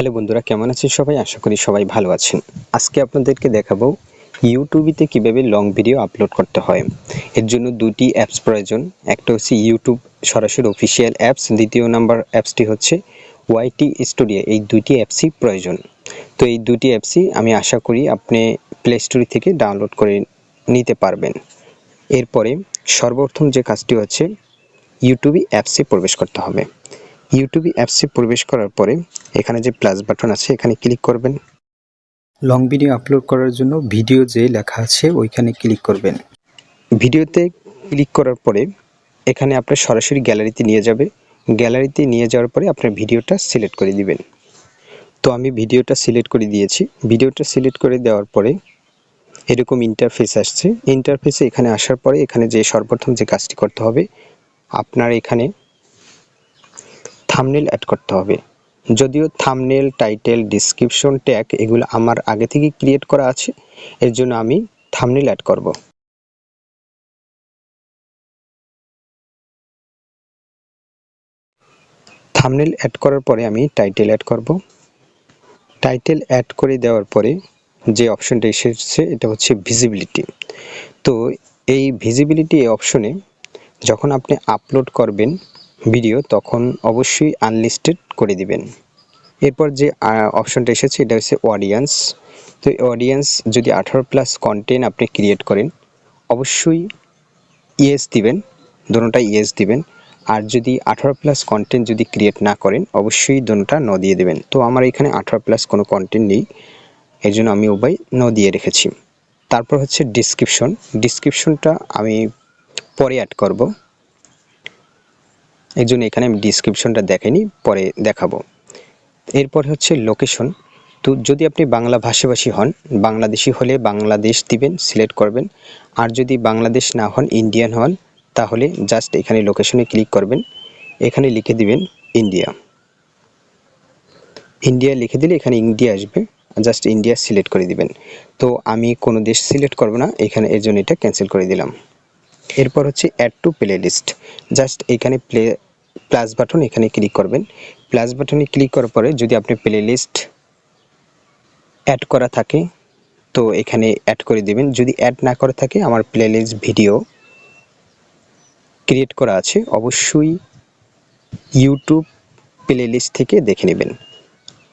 Hello বন্ধুরা, কেমন আছেন সবাই? আশা করি সবাই ভালো আছেন। আজকে আপনাদেরকে দেখাবো ইউটিউবিতে কীভাবে লং ভিডিও আপলোড করতে হয়। এর জন্য দুটি অ্যাপস প্রয়োজন। একটা হচ্ছে ইউটিউব সরাসরি অফিসিয়াল অ্যাপস দ্বিতীয় নাম্বার অ্যাপসটি হচ্ছে ওয়াইটি স্টুডিও এই দুটি অ্যাপসই প্রয়োজন। তো এই দুটি অ্যাপসই আমি আশা করি আপনি প্লে স্টোরি থেকে ডাউনলোড করে নিতে পারবেন। এরপরে সর্বপ্রথম যে কাজটি হচ্ছে ইউটিউবে অ্যাপসে প্রবেশ করতে হবে। ইউটিউবে অ্যাপসে প্রবেশ করার পরে এখানে যে প্লাস বাটন আছে এখানে ক্লিক করবেন। লং ভিডিও আপলোড করার জন্য ভিডিও যে লেখা আছে ওইখানে ক্লিক করবেন। ভিডিওতে ক্লিক করার পরে এখানে আপনার সরাসরি গ্যালারিতে নিয়ে যাবে। গ্যালারিতে নিয়ে যাওয়ার পরে আপনার ভিডিওটা সিলেক্ট করে দিবেন। তো আমি ভিডিওটা সিলেক্ট করে দিয়েছি। ভিডিওটা সিলেক্ট করে দেওয়ার পরে এরকম ইন্টারফেস আসছে। ইন্টারফেসে এখানে আসার পরে এখানে যে সর্বপ্রথম যে কাজটি করতে হবে আপনার এখানে থামনেল অ্যাড করতে হবে। যদিও থামনেল টাইটেল ডিসক্রিপশন ট্যাগ এগুলো আমার আগে থেকে ক্রিয়েট করা আছে, এর জন্য আমি থামনেল অ্যাড করব। থামনেল অ্যাড করার পরে আমি টাইটেল অ্যাড করব। টাইটেল অ্যাড করে দেওয়ার পরে যে অপশনটা এসেছে, এটা হচ্ছে ভিজিবিলিটি তো এই ভিজিবিলিটি অপশনে যখন আপনি আপলোড করবেন ভিডিও, তখন অবশ্যই আনলিস্টেড করে দিবেন। এরপর যে অপশনটা এসেছে, এটা হচ্ছে অডিয়েন্স তো অডিয়েন্স যদি আঠারো প্লাস কন্টেন্ট আপনি ক্রিয়েট করেন, অবশ্যই ইয়েস দিবেন দোনোটা ইয়েস দিবেন। আর যদি আঠারো প্লাস কন্টেন্ট যদি ক্রিয়েট না করেন, অবশ্যই দোনোটা ন দিয়ে দেবেন। তো আমার এখানে আঠারো প্লাস কোনো কন্টেন্ট নেই এই জন্য আমি উভয় ন দিয়ে রেখেছি। তারপর হচ্ছে ডিসক্রিপশন ডিসক্রিপশনটা আমি পরে অ্যাড করব। এর জন্য এখানে আমি ডিসক্রিপশনটা দেখাইনি পরে দেখাবো। এরপর হচ্ছে লোকেশন তো যদি আপনি বাংলা ভাষাভাষী হন, বাংলাদেশি হলে বাংলাদেশ দিবেন সিলেক্ট করবেন। আর যদি বাংলাদেশ না হন ইন্ডিয়ান হন, তাহলে জাস্ট এখানে লোকেশনে ক্লিক করবেন। এখানে লিখে দিবেন ইন্ডিয়া ইন্ডিয়া লিখে দিলে এখানে ইন্ডিয়া আসবে। জাস্ট ইন্ডিয়া সিলেক্ট করে দিবেন। তো আমি কোনো দেশ সিলেক্ট করব না, এখানে এর জন্য এটা ক্যান্সেল করে দিলাম। এরপর হচ্ছে add to playlist just এখানে প্লে প্লাস বাটন এখানে ক্লিক করবেন। প্লাস বাটনে ক্লিক করার পরে যদি আপনি প্লে লিস্ট অ্যাড করা থাকে, তো এখানে অ্যাড করে দেবেন। যদি অ্যাড না করা থাকে, আমার প্লে লিস্ট ভিডিও ক্রিয়েট করা আছে, অবশ্যই ইউটিউব প্লে লিস্ট থেকে দেখে নেবেন।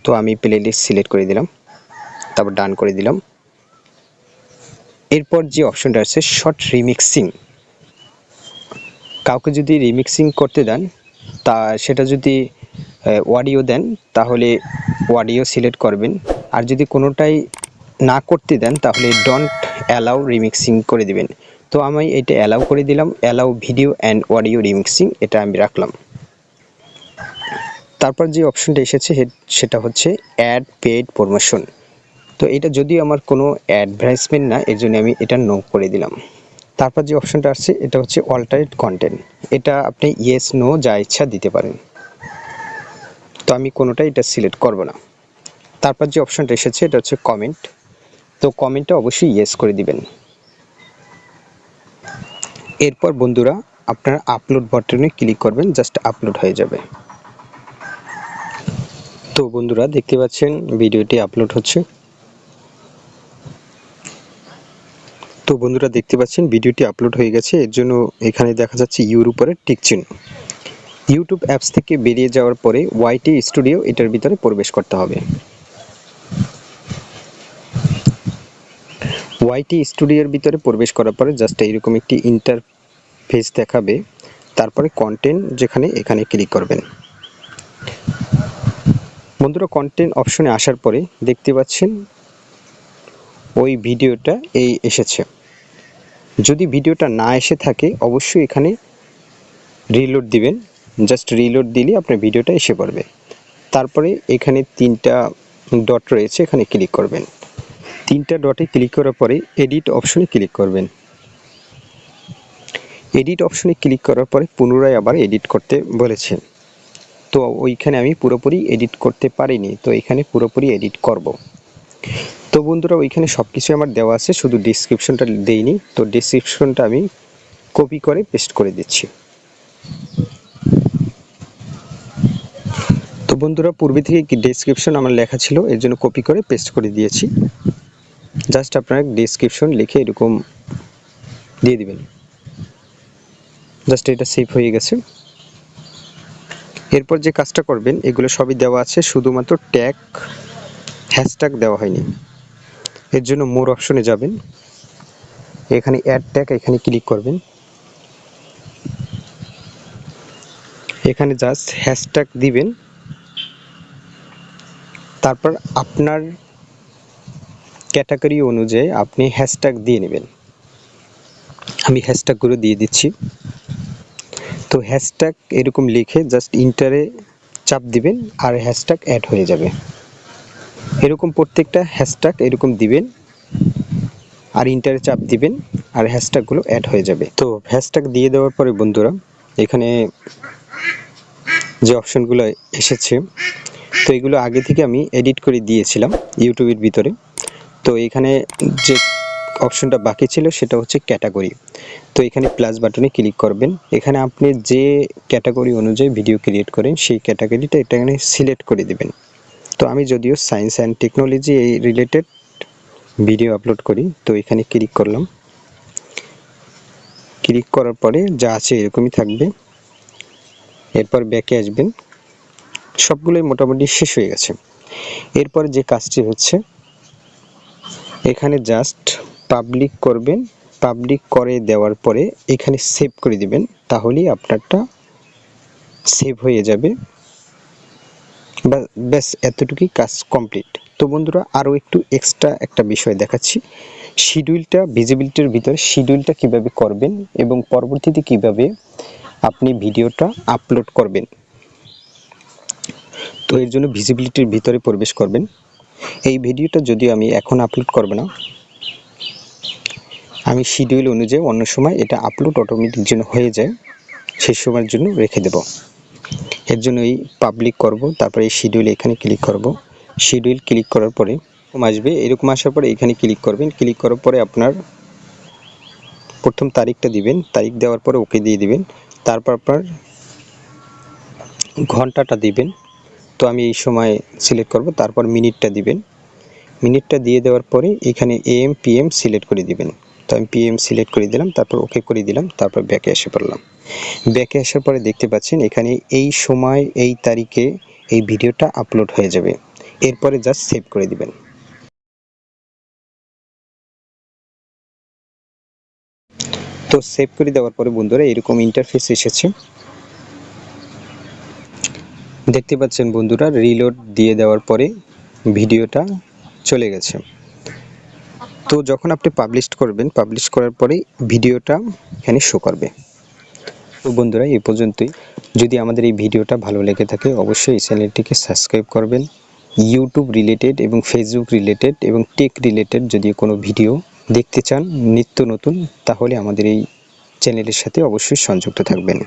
তো আমি প্লে লিস্ট সিলেক্ট করে দিলাম, তারপর ডান করে দিলাম। এরপর যে অপশনটা আছে শর্ট রিমিক্সিং কাউকে যদি রিমিক্সিং করতে দেন তা সেটা যদি অডিও দেন, তাহলে অডিও সিলেক্ট করবেন। আর যদি কোনোটাই না করতে দেন, তাহলে ডোন্ট অ্যালাউ রিমিক্সিং করে দিবেন। তো আমি এটা অ্যালাউ করে দিলাম allow video and audio remixing এটা আমি রাখলাম। তারপর যে অপশনটা এসেছে সেটা হচ্ছে অ্যাড পেড প্রমোশন তো এটা যদিও আমার কোনো অ্যাডভার্টাইজমেন্ট না, এর জন্য আমি এটা নো করে দিলাম। তারপর যে অপশনটা আসছে, এটা হচ্ছে অল্টারেট কন্টেন্ট এটা আপনি ইয়েস নো যা ইচ্ছা দিতে পারেন। তো আমি কোনোটা এটা সিলেক্ট করব না। তারপর যে অপশনটা এসেছে, এটা হচ্ছে কমেন্ট তো কমেন্টটা অবশ্যই ইয়েস করে দিবেন। এরপর বন্ধুরা, আপনার আপলোড বাটনে ক্লিক করবেন জাস্ট আপলোড হয়ে যাবে। তো বন্ধুরা, দেখতে পাচ্ছেন ভিডিওটি আপলোড হচ্ছে। তো বন্ধুরা দেখতে পাচ্ছেন, ভিডিওটি আপলোড হয়ে গেছে, এর জন্য এখানে দেখা যাচ্ছে ইউর উপরে টিক চিহ্ন। ইউটিউব অ্যাপস থেকে বেরিয়ে যাওয়ার পরে ওয়াইটি স্টুডিও এটার ভিতরে প্রবেশ করতে হবে। ওয়াইটি স্টুডিওর ভিতরে প্রবেশ করার পরে জাস্ট এইরকম একটি ইন্টারফেস দেখাবে, তারপরে কন্টেন্ট যেখানে এখানে ক্লিক করবেন। বন্ধুরা কন্টেন্ট অপশনে আসার পরে দেখতে পাচ্ছেন ওই ভিডিওটা এই এসেছে। যদি ভিডিওটা না এসে থাকে, অবশ্যই এখানে রিলোড দিবেন। জাস্ট রিলোড দিলে আপনার ভিডিওটা এসে পড়বে। তারপরে এখানে তিনটা ডট রয়েছে, এখানে ক্লিক করবেন। তিনটা ডটে ক্লিক করার পরে এডিট অপশনে ক্লিক করবেন। এডিট অপশনে ক্লিক করার পরে পুনরায় আবার এডিট করতে বলেছে তো ওইখানে আমি পুরোপুরি এডিট করতে পারিনি, তো এখানে পুরোপুরি এডিট করব। বন্ধুরা, ওইখানে সব কিছু আমার দেওয়া আছে, শুধু ডিসক্রিপশনটা দেইনি। তো ডিসক্রিপশনটা আমি কপি করে পেস্ট করে দিচ্ছি। তো বন্ধুরা, পূর্বে থেকে ডেসক্রিপশন আমার লেখা ছিল, এর জন্য কপি করে পেস্ট করে দিয়েছি। জাস্ট আপনারা ডেসক্রিপশন লিখে এরকম দিয়ে দিবেন। জাস্ট এটা সেভ হয়ে গেছে। এরপর যে কাজটা করবেন, এগুলো সবই দেওয়া আছে, শুধুমাত্র ট্যাগ হ্যাশট্যাগ দেওয়া হয়নি। এর জন্য মোর অপশনে যাবেন। এখানে অ্যাড ট্যাগ এখানে ক্লিক করবেন। এখানে জাস্ট হ্যাশট্যাগ দিবেন। তারপর আপনার ক্যাটাগরি অনুযায়ী আপনি হ্যাশট্যাগ দিয়ে নেবেন। আমি হ্যাশট্যাগগুলো দিয়ে দিচ্ছি। তো হ্যাশট্যাগ এরকম লিখে জাস্ট ইন্টারে চাপ দিবেন আর হ্যাশট্যাগ অ্যাড হয়ে যাবে। এরকম প্রত্যেকটা হ্যাশট্যাগ এরকম দিবেন, আর ইন্টারে চাপ দিবেন, আর হ্যাশট্যাগুলো অ্যাড হয়ে যাবে। তো হ্যাশট্যাগ দিয়ে দেওয়ার পরে বন্ধুরা, এখানে যে অপশনগুলো এসেছে, তো এগুলো আগে থেকে আমি এডিট করে দিয়েছিলাম ইউটিউবের ভিতরে। তো এখানে যে অপশনটা বাকি ছিল সেটা হচ্ছে ক্যাটাগরি তো এখানে প্লাস বাটনে ক্লিক করবেন। এখানে আপনি যে ক্যাটাগরি অনুযায়ী ভিডিও ক্রিয়েট করেন, সেই ক্যাটাগরিটা এটা এখানে সিলেক্ট করে দিবেন। তো আমি যদিও সায়েন্স অ্যান্ড টেকনোলজি এই রিলেটেড ভিডিও আপলোড করি, তো এখানে ক্লিক করলাম। ক্লিক করার পরে যা আছে এরকমই থাকবে। এরপর ব্যাকে আসবেন। সবগুলোই মোটামুটি শেষ হয়ে গেছে। এরপর যে কাজটি হচ্ছে, এখানে জাস্ট পাবলিক করবেন। পাবলিক করে দেওয়ার পরে এখানে সেভ করে দিবেন, তাহলেই আপনারটা সেভ হয়ে যাবে। ব্যাস, এতটুকুই কাজ কমপ্লিট তো বন্ধুরা, আরও একটু এক্সট্রা একটা বিষয় দেখাচ্ছি। শিডিউলটা ভিজিবিলিটির ভিতরে শিডিউলটা কীভাবে করবেন এবং পরবর্তীতে কীভাবে আপনি ভিডিওটা আপলোড করবেন। তো এর জন্য ভিজিবিলিটির ভিতরে প্রবেশ করবেন। এই ভিডিওটা যদিও আমি এখন আপলোড করব না, আমি শিডিউল অনুযায়ী অন্য সময় এটা আপলোড অটোমেটিক জন্য হয়ে যায় সেই সময়ের জন্য রেখে দেব। এর জন্য এই পাবলিক করব, তারপরে এই শিডিউল এখানে ক্লিক করব। শিডিউল ক্লিক করার পরে আসবে, এরকম আসার পরে এখানে ক্লিক করবেন ক্লিক করার পরে আপনার প্রথম তারিখটা দিবেন, তারিখ দেওয়ার পরে ওকে দিয়ে দিবেন। তারপর আপনার ঘন্টাটা দিবেন, তো আমি এই সময় সিলেক্ট করব, তারপর মিনিটটা দিবেন। মিনিটটা দিয়ে দেওয়ার পরে এখানে এম পিএম সিলেক্ট করে দিবেন। তো আমি পিএম সিলেক্ট করে দিলাম, তারপর ওকে করে দিলাম, তারপর ব্যাকে এসে পড়লাম। ব্যাকে আসার পরে দেখতে পাচ্ছেন এখানে এই সময়, এই তারিখে এই ভিডিওটা আপলোড হয়ে যাবে। এরপরে জাস্ট সেভ করে দিবেন। তো সেভ করে দেওয়ার পরে বন্ধুরা এরকম ইন্টারফেস এসেছে। দেখতে পাচ্ছেন বন্ধুরা রিলোড দিয়ে দেওয়ার পরে ভিডিওটা চলে গেছে। তো যখন আপনি পাবলিশ করবেন পাবলিশ করার পরে ভিডিওটা এখানে শো করবে। তো বন্ধুরা, এই পর্যন্তই। যদি আমাদের এই ভিডিওটা ভালো লেগে থাকে, অবশ্যই এই চ্যানেলটিকে সাবস্ক্রাইব করবেন। ইউটিউব রিলেটেড এবং ফেসবুক রিলেটেড এবং টেক রিলেটেড যদি কোনো ভিডিও দেখতে চান নিত্য নতুন, তাহলে আমাদের এই চ্যানেলের সাথে অবশ্যই সংযুক্ত থাকবেন।